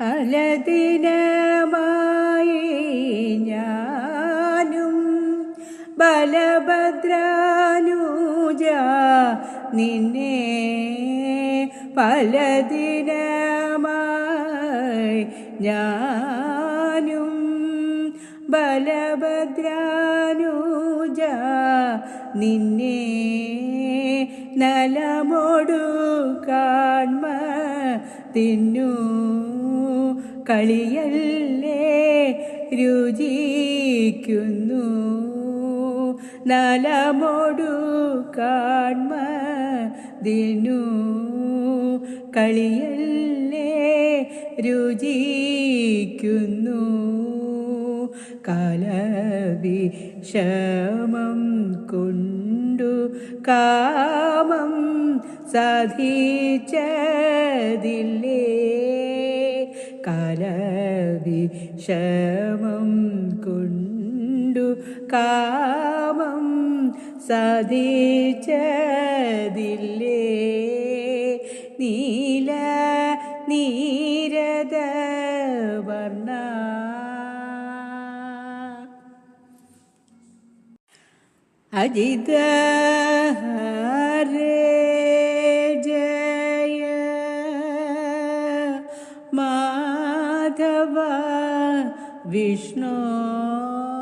പലദിനമായി ഞാനും ബലഭദ്രാനുജ നിന്നെ പലദിനമായി ഞാനും ബലഭദ്രാനുജ നിന്നെ നലമൊടു കാൺമ തിന്നു. കളിയല്ലേ രുചിക്കുന്നു. നലമൊടു കാൺമ ദിനു. കളിയല്ലേ രുചിക്കുന്നു. കാലവിഷമം കൊണ്ടു കാമം സാധിച്ചതില്ലേ? കാലവിഷമം കൊണ്ടു കാമം സാധിച്ചതില്ലേ നീല നീരത വർണ. അജിത ഹരേ ജയ अथवा विष्णो।